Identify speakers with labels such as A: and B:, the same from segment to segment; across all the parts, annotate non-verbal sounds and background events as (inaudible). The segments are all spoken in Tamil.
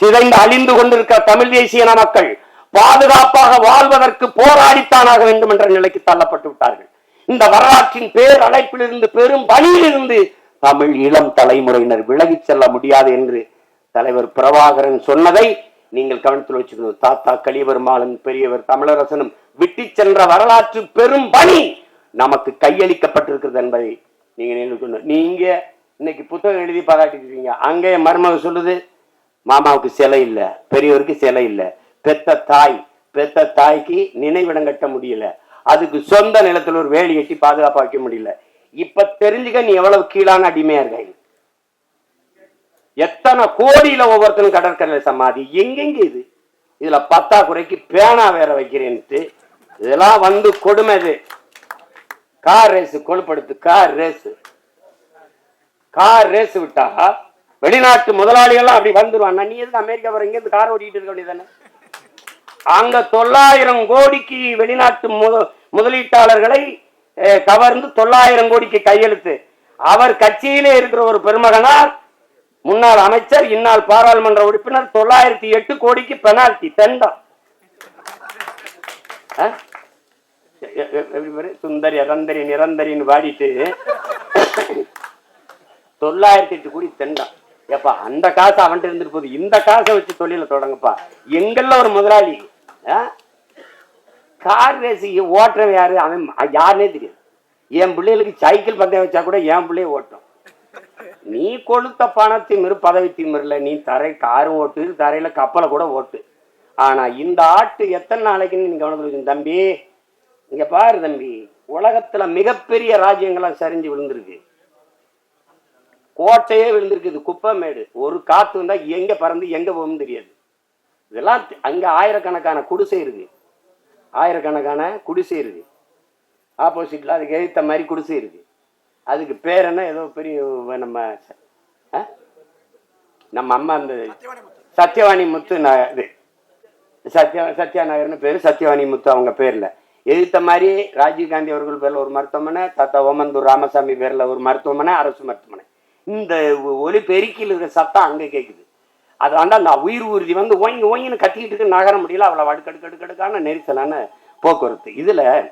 A: சிதைந்து அழிந்து கொண்டிருக்கிற தமிழ் தேசிய மக்கள் பாதுகாப்பாக வாழ்வதற்கு போராடித்தானாக வேண்டும் என்ற நிலைக்கு தள்ளப்பட்டு விட்டார்கள். இந்த வரலாற்றின் பேர் அழைப்பிலிருந்து பெரும் பணியிலிருந்து தமிழ் இளம் தலைமுறையினர் விலகிச் செல்ல முடியாது என்று தலைவர் பிரபாகரன் சொன்னதை நீங்கள் கவனத்தில் வச்சுக்கணும் தாத்தா கலியபெருமாளன் பெரியவர் தமிழரசனும் விட்டு சென்ற வரலாற்று பெரும் பணி நமக்கு கையளிக்கப்பட்டிருக்கிறது என்பதை நீங்க நினைவு நீங்க இன்னைக்கு புத்தகம் எழுதி பாராட்டிருக்கீங்க அங்கே மருமக சொல்லுது மாமாவுக்கு சிலை இல்ல பெரியவருக்கு சிலை இல்ல. பெத்த தாய் பெத்த தாய்க்கு நினைவிடம் கட்ட முடியல. அதுக்கு சொந்த நிலத்துல ஒரு வேலி கட்டி பாதுகாப்பா வைக்க முடியல. இப்ப தெரிஞ்சுக்க நீ எவ்வளவு கீழான அடிமையா இருக்க. எத்தனை கோடியில ஒவ்வொருத்தனும் கடற்கரை சமாதி. எங்கெங்க இது? இதுல பத்தா குறைக்கு பேனா வேற வைக்கிறேன்ட்டு. இதெல்லாம் வந்து கொடுமை இது. கார் ரேஸ் கொழுப்படுத்து கார் ரேஸ் கார் ரேஸ் விட்டா வெளிநாட்டு முதலாளிகள்லாம் அப்படி வந்துருவான் நீ எதுக்கு அமெரிக்கா வர? இங்க இருந்து கார் ஓட்டிட்டு இருக்க வேண்டியதானே அங்க தொள்ளாயிரம் கோடிக்கு வெளிநாட்டு முதலீட்டாளர்களை கவர்ந்து தொள்ளாயிரம் கோடிக்கு கையெழுத்து. அவர் கட்சியிலே இருக்கிற ஒரு பெருமகனார் முன்னாள் அமைச்சர் இந்நாள் பாராளுமன்ற உறுப்பினர் தொள்ளாயிரத்தி எட்டு கோடிக்கு பெனால்டி தண்டம். சுந்தரி அரந்தரி நிரந்தரின்னு வாடிட்டு தொள்ளாயிரத்தி எட்டு கோடி தண்டம். ஏப்பா அந்த காசு அவன்கிட்ட இருந்துட்டு போகுது. இந்த காசை வச்சு தொழில தொடங்கப்பா. எங்கெல்ல ஒரு முதலாளி. ஆ? கார் ரேசி ஓட்டுறவன் யாரு? அவன் யாருன்னே யாருனே தெரியாது. என் பிள்ளைகளுக்கு சைக்கிள் பந்தயம் வச்சா கூட என் பிள்ளைய ஓட்டும். நீ கொளுத்த பணத்தையும் மிரு பதவி திமிருல நீ தரை காரும் ஓட்டு தரையில கப்பலை கூட ஓட்டு. ஆனா இந்த ஆட்டு எத்தனை நாளைக்குன்னு நீங்க கவனத்துல தம்பி. இங்க பாரு தம்பி. உலகத்துல மிகப்பெரிய ராஜ்யங்கள்லாம் சரிஞ்சு விழுந்திருக்கு. கோட்டையே விழுந்திருக்குது குப்பைமேடு. ஒரு காத்து வந்தா எங்க பறந்து எங்க போகும் தெரியாது. இதெல்லாம் அங்க ஆயிரக்கணக்கான குடிசை இருக்கு. ஆயிரக்கணக்கான குடிசை இருக்கு. ஆப்போசிட்ல அதுக்கு எதிர்த்த மாதிரி குடிசை இருக்கு. அதுக்கு பேர் என்ன? ஏதோ பெரிய நம்ம? நம்ம அம்மா அந்த சத்யவாணி முத்து. இது. சத்யா சத்யா நகர்னு பேரு சத்யவாணி முத்து அவங்க பேர்ல. எதிர்த்த மாதிரி ராஜீவ் காந்தி அவர்கள் பேர்ல ஒரு மருத்துவமனை தாத்தா ஓமந்தூர் ராமசாமி பேர்ல ஒரு மருத்துவமனை அரசு மருத்துவமனை. இந்த ஒலி பெருக்கியில் இருக்கிற சத்தம் அங்க கேட்குது அது ஆண்டா நான் உயிர் ஊர்தி வந்து ஓங்கி ஓங்கின்னு கத்திக்கிட்டு இருக்கு நகர முடியல அவ்வளவு அடுக்கடுக்கடுக்கடுக்கான நெரிசலான போக்குவரத்து. இதுல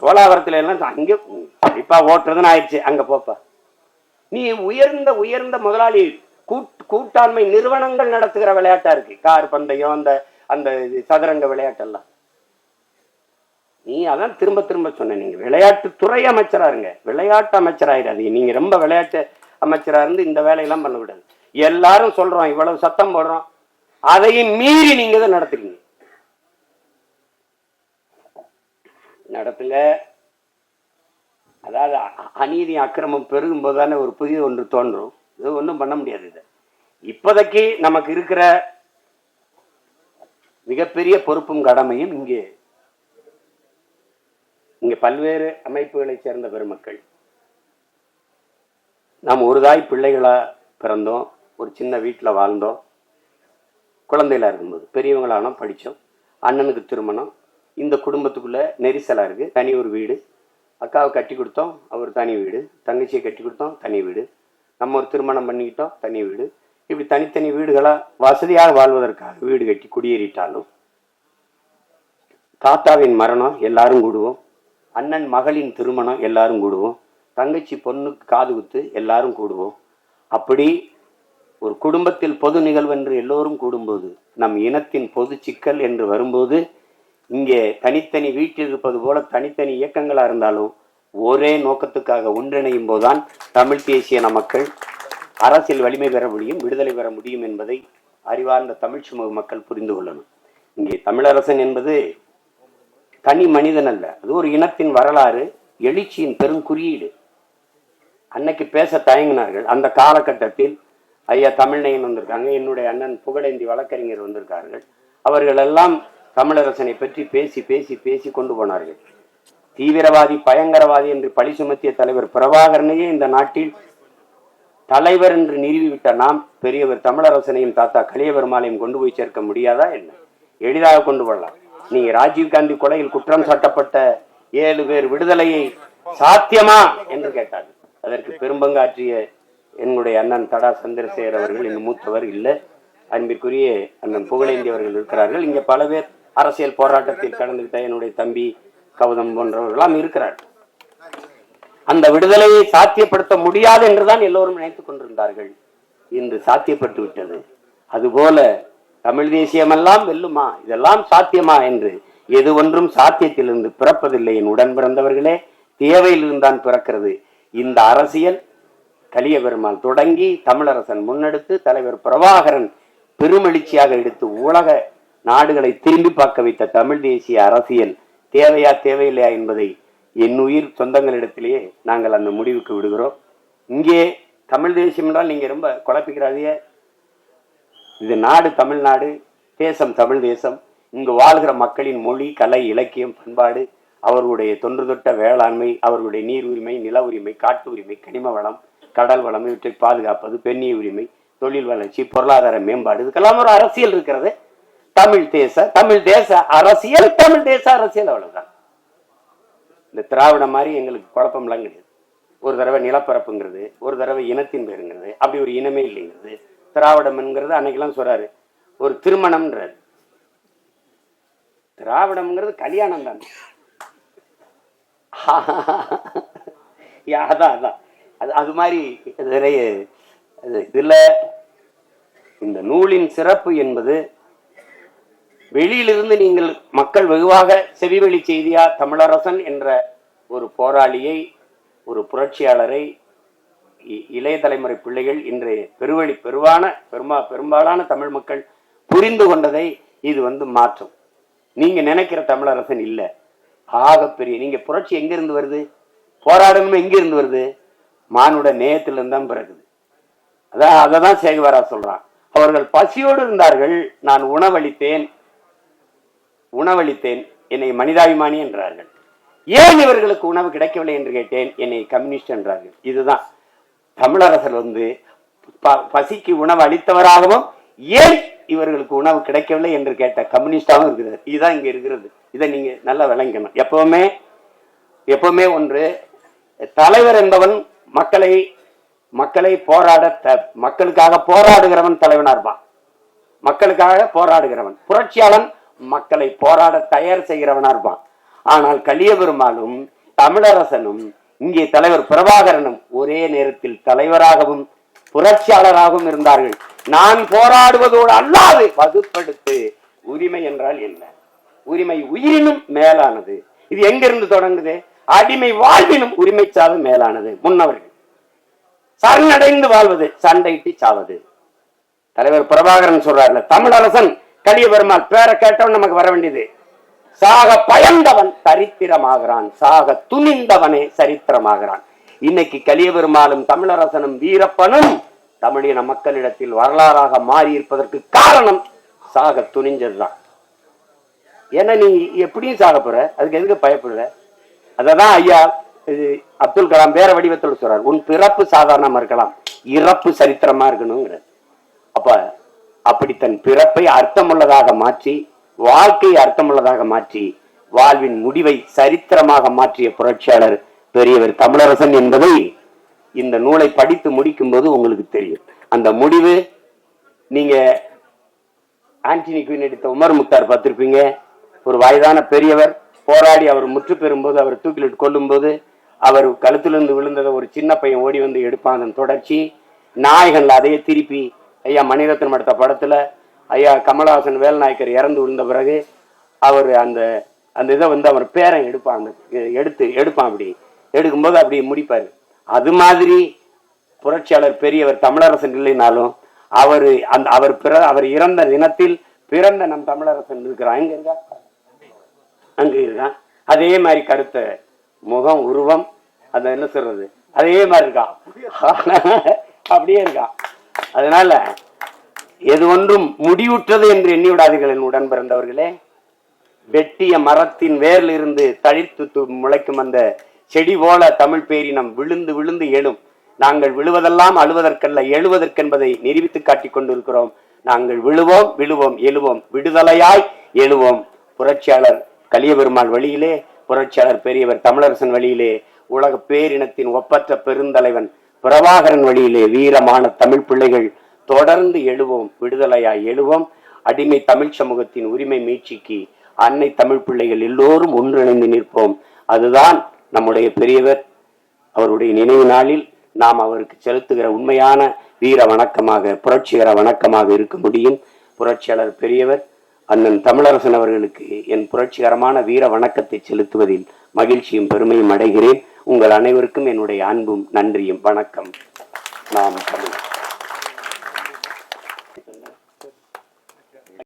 A: சோழாவரத்துல எல்லாம் அங்கே கண்டிப்பா ஓட்டுறதுன்னு ஆயிடுச்சு. அங்க போப்பா. நீ உயர்ந்த உயர்ந்த முதலாளி கூட்- கூட்டாண்மை நிறுவனங்கள் நடத்துகிற விளையாட்டா இருக்கு. கார் பந்தயம் அந்த அந்த சதுரங்க விளையாட்டெல்லாம். நீ அதான் திரும்ப திரும்ப சொன்ன. நீங்க விளையாட்டு துறை அமைச்சரா இருங்க. விளையாட்டு அமைச்சராயிடாதீங்க. நீங்க ரொம்ப விளையாட்டு அமைச்சரா இருந்து இந்த வேலையெல்லாம் பண்ண விடாது எல்லாரும் சொல்றோம் இவ்வளவு சத்தம் போடுறோம். அதையும் மீறி நீங்க தான் நடத்துறீங்க. நடத்துங்க. அதாவது அநீதி அக்கிரமம் பெருகும் போது தானே ஒரு புதிய ஒன்று தோன்றும். இது ஒன்றும் பண்ண முடியாது இதை. இப்போதைக்கு நமக்கு இருக்கிற மிகப்பெரிய பொறுப்பும் கடமையும் இங்கே. இங்க பல்வேறு அமைப்புகளைச் சேர்ந்த பெருமக்கள். நாம் ஒரு தாய் பிள்ளைகளாக பிறந்தோம் ஒரு சின்ன வீட்டில் வாழ்ந்தோம். குழந்தைகளாக இருக்கும்போது பெரியவங்களானோம் படித்தோம் அண்ணனுக்கு திருமணம் இந்த குடும்பத்துக்குள்ளே நெரிசலாக இருக்குது தனி ஒரு வீடு அக்காவை கட்டி கொடுத்தோம் அவர் தனி வீடு தங்கச்சியை கட்டி கொடுத்தோம் தனி வீடு. நம்ம ஒரு திருமணம் பண்ணிக்கிட்டோம் தனி வீடு. இப்படி தனித்தனி வீடுகளாக வசதியாக வாழ்வதற்காக வீடு கட்டி குடியேறிட்டாலும் தாத்தாவின் மரணம் எல்லாரும் கூடுவோம் அண்ணன் மகளின் திருமணம் எல்லாரும் கூடுவோம். தங்கச்சி பொண்ணுக்கு காது குத்து எல்லாரும் கூடுவோம். அப்படி ஒரு குடும்பத்தில் பொது நிகழ்வு என்று எல்லோரும் கூடும்போது நம் இனத்தின் பொது சிக்கல் என்று வரும்போது இங்கே தனித்தனி வீட்டில் இருப்பது போல தனித்தனி இயக்கங்களாக இருந்தாலும் ஒரே நோக்கத்துக்காக ஒன்றிணையும் போதுதான் தமிழ் தேசிய மக்கள் அரசியல் வலிமை பெற முடியும் விடுதலை பெற முடியும் என்பதை அறிவார்ந்த தமிழ் சமூக மக்கள் புரிந்து கொள்ளணும். இங்கே தமிழரசன் என்பது தனி மனிதன் அல்ல. அது ஒரு இனத்தின் வரலாறு எழுச்சியின் பெரும் குறியீடு அன்னைக்கு பேச தயங்கினார்கள். அந்த காலகட்டத்தில் ஐயா தமிழ்நயன் வந்திருக்காங்க. என்னுடைய அண்ணன் புகழேந்தி வழக்கறிஞர் வந்திருக்கார்கள். அவர்களெல்லாம் தமிழரசனை பற்றி பேசி பேசி பேசி கொண்டு போனார்கள். தீவிரவாதி பயங்கரவாதி என்று பழி சுமத்திய தலைவர் பிரபாகரனையே இந்த நாட்டில் தலைவர் என்று நிறுவிவிட்ட நாம் பெரியவர் தமிழரசனையும் தாத்தா கலியபெருமாளையும் கொண்டு போய் சேர்க்க முடியாதா என்ன? எளிதாக கொண்டு வரலாம். நீங்க ராஜீவ்காந்தி கொலையில் குற்றம் சாட்டப்பட்ட ஏழு பேர் விடுதலையை சாத்தியமா? என்று கேட்டார்கள். அதற்கு பெரும்பங்காற்றிய என்னுடைய அண்ணன் தடா சந்திரசேகர் அவர்கள் இன்னும் மூத்தவர் இல்லை. அன்பிற்குரிய அண்ணன் புகழேந்தி அவர்கள் இருக்கிறார்கள். இங்கே பல பேர் அரசியல் போராட்டத்தில் கலந்துகிட்ட என்னுடைய தம்பி கௌதம் போன்றவர்களாம் இருக்கிறார்கள் அந்த விடுதலையை சாத்தியப்படுத்த முடியாது என்றுதான் எல்லோரும் நினைத்துக் கொண்டிருந்தார்கள். இன்று சாத்தியப்பட்டு விட்டது. அதுபோல தமிழ் தேசியமெல்லாம் வெல்லுமா? இதெல்லாம் சாத்தியமா என்று எது ஒன்றும் சாத்தியத்திலிருந்து பிறப்பதில்லை. என் உடன் பிறந்தவர்களே தேவையிலிருந்தான் பிறக்கிறது. இந்த அரசியல் கலிய பெருமாள் தொடங்கி தமிழரசன் முன்னெடுத்து தலைவர் பிரபாகரன் பெருமெழுச்சியாக எடுத்து உலக நாடுகளை திரும்பி பார்க்க வைத்த தமிழ் தேசிய அரசியல் தேவையா தேவையில்லையா என்பதை என் உயிர் சொந்தங்களிடத்திலேயே நாங்கள் அந்த முடிவுக்கு விடுகிறோம். இங்கே தமிழ் தேசியம் என்றால் நீங்கள் ரொம்ப குழப்பிக்கிறாதீங்க. இது நாடு தமிழ்நாடு தேசம் தமிழ் தேசம். இங்கு வாழ்கிற மக்களின் மொழி கலை இலக்கியம் பண்பாடு அவர்களுடைய தொன்று தொட்ட வேளாண்மை அவர்களுடைய நீர் உரிமை நில உரிமை காட்டு உரிமை கனிம வளம் கடல் வளம் இவற்றை பாதுகாப்பது பெண்ணிய உரிமை தொழில் வளர்ச்சி பொருளாதார மேம்பாடு இதுக்கெல்லாம் ஒரு அரசியல் இருக்கிறது. தமிழ் தேச தமிழ் தேச அரசியல் தமிழ் தேச அரசியல் அவ்வளவுதான். இந்த திராவிடம் மாதிரி எங்களுக்கு குழப்பம்லாம் கிடையாது. ஒரு தடவை நிலப்பரப்புங்கிறது ஒரு தடவை இனத்தின் பேருங்கிறது அப்படி ஒரு இனமே இல்லைங்கிறது திராவிடம்ங்கிறது அன்னைக்கெல்லாம் சொல்றாரு. ஒரு திருமணம்ன்றாரு. திராவிடம்ங்கிறது கல்யாணம் தான் (laughs) அதான் அதான். அது அது மாதிரி நிறைய இதில் இதுல இந்த நூலின் சிறப்பு என்பது வெளியிலிருந்து நீங்கள் மக்கள் வெகுவாக செவிவெளி செய்தியா தமிழரசன் என்ற ஒரு போராளியை ஒரு புரட்சியாளரை இ- இளைய தலைமுறை பிள்ளைகள் இன்றைய பெருவழி பெருவான பெருமா பெரும்பாலான தமிழ் மக்கள் புரிந்து கொண்டதை இது வந்து மாற்றும். நீங்க நினைக்கிற தமிழரசன் இல்ல. ஆகப்பெரிய நீங்க புரட்சி எங்க இருந்து வருது? போராடணுமே எங்க இருந்து வருது? மானுட நேயத்திலிருந்து தான் பிறகுது. அதான் அதை தான் சேகுவாரா சொல்றான். அவர்கள் பசியோடு இருந்தார்கள் நான் உணவளித்தேன். உணவளித்தேன் என்னை மனிதாபிமானி என்றார்கள். ஏன் இவர்களுக்கு உணவு கிடைக்கவில்லை என்று கேட்டேன்? என்னை கம்யூனிஸ்ட் என்றார்கள். இதுதான். தமிழரசர் வந்து ப- பசிக்கு உணவு அளித்தவராகவும் ஏன் இவர்களுக்கு உணவு கிடைக்கவில்லை என்று கேட்ட கம்யூனிஸ்டாகவும் இருக்கிறது இதுதான் இங்கே இருக்கிறது. இதை நீங்கள் நல்லா விளங்கணும். எப்பவுமே எப்பவுமே ஒன்று தலைவர் என்பவன் மக்களை மக்களை போராட த- மக்களுக்காக போராடுகிறவன் தலைவனா இருப்பான். மக்களுக்காக போராடுகிறவன். புரட்சியாளன் மக்களை போராட தயார் செய்கிறவனா இருப்பான். ஆனால் கலிய பெருமாளும் தமிழரசனும் இங்கே தலைவர் பிரபாகரனும் ஒரே நேரத்தில் தலைவராகவும் புரட்சியாளராகவும் இருந்தார்கள். நான் போராடுவதோடு அல்லாது வகுப்படுத்து. உரிமை என்றால் என்ன? உரிமை உயிரினும் மேலானது. இது எங்கிருந்து தொடங்குது? அடிமை வாழ்வினும் உரிமை சாவு மேலானது. முன்னவர்கள். சரணடைந்து வாழ்வது சண்டையிட்டு சாவது. தலைவர் பிரபாகரன் சொல்றாருல தமிழரசன் கலிய பெருமாள் பேரை கேட்டவன் நமக்கு வர வேண்டியது. சாக பயந்தவன் சரித்திரமாகிறான். சாக துணிந்தவனே சரித்திரமாகிறான். இன்னைக்கு கலிய பெருமாளும் தமிழரசனும் வீரப்பனும் தமிழின மக்களிடத்தில் வரலாறாக மாறி இருப்பதற்கு காரணம் சாக துணிஞ்சதுதான் ஏன்னா நீ எப்படியும் சாக போற அதுக்கு எதுக்கு பயப்படுற? அததான் ஐயா இது அப்துல் கலாம் வேற வடிவத்தில் சொல்றார். உன் பிறப்பு சாதாரணமா இருக்கலாம் இறப்பு சரித்திரமா இருக்கணுங்கிறார். அப்ப அப்படி தன் பிறப்பை அர்த்தமுள்ளதாக மாற்றி வாழ்க்கையை அர்த்தமுள்ளதாக மாற்றி வாழ்வின் முடிவை சரித்திரமாக மாற்றிய புரட்சியாளர் பெரியவர் தமிழரசன் என்பதை இந்த நூலை படித்து முடிக்கும் போது உங்களுக்கு தெரியும். அந்த முடிவு நீங்க ஆண்டனி குயின் எடுத்த உமர் முக்தார் பார்த்திருப்பீங்க. ஒரு வயதான பெரியவர் போராடி அவர் முற்று பெறும்போது அவர் தூக்கிலிட்டு கொல்லும்போது அவர் கழுத்திலிருந்து விழுந்ததை ஒரு சின்ன பையன் ஓடி வந்து எடுப்பான். அதன் தொடர்ச்சி நாயகன்ல அதையே திருப்பி ஐயா மணிரத்னம் எடுத்த படத்துல ஐயா கமலஹாசன் வேல்நாயக்கர் இறந்து விழுந்த பிறகு அவர் அந்த அந்த இதை வந்து அவர் பேரன் எடுப்பான் எடுத்து எடுப்பான் அப்படி. எடுக்கும்போது அப்படி முடிப்பாரு. அது மாதிரி புரட்சியாளர் பெரியவர் தமிழரசன் இல்லைனாலும் அவர் அந்த அவர் பிற அவர் இறந்த தினத்தில் பிறந்த நம் தமிழரசன் இருக்கிறான் எங்க இருக்கா? அங்க இருக்கான் அதே மாதிரி கருத்த முகம் உருவம் அந்த என்ன சொல்றது? அதே மாதிரி இருக்கான் (laughs) அப்படியே இருக்கான் அதனால எது ஒன்றும் முடிவுற்றது என்று எண்ணி விடாதீர்கள் என் உடன் பிறந்தவர்களே வெட்டிய மரத்தின் வேரில் இருந்து தழித்து முளைக்கும் அந்த செடி போல தமிழ் பேரினம் விழுந்து விழுந்து எழும் நாங்கள் விழுவதெல்லாம் அழுவதற்கல்ல எழுவதற்கென்பதை நிரூபித்து காட்டிக் கொண்டிருக்கிறோம். நாங்கள் விழுவோம் விழுவோம் எழுவோம் விடுதலையாய் எழுவோம் புரட்சியாளர் கலியபெருமாள் வழியிலே புரட்சியாளர் பெரியவர் தமிழரசன் வழியிலே உலக பேரினத்தின் ஒப்பற்ற பெருந்தலைவன் பிரபாகரன் வழியிலே வீரமான தமிழ் பிள்ளைகள் தொடர்ந்து எழுவோம் விடுதலையாய் எழுவோம் அடிமை தமிழ் சமூகத்தின் உரிமை மீட்சிக்கு அன்னை தமிழ் பிள்ளைகள் எல்லோரும் ஒன்றிணைந்து நிற்போம். அதுதான் நம்முடைய பெரியவர் அவருடைய நினைவு நாளில் நாம் அவருக்கு செலுத்துகிற உண்மையான வீர வணக்கமாக புரட்சிகர வணக்கமாக இருக்க முடியும். புரட்சியாளர் பெரியவர் அண்ணன் தமிழரசன் அவர்களுக்கு என் புரட்சிகரமான வீர வணக்கத்தை செலுத்துவதில் மகிழ்ச்சியும் பெருமையும் அடைகிறேன். உங்கள் அனைவருக்கும் என்னுடைய அன்பும் நன்றியும். வணக்கம். நாம் தமிழ்.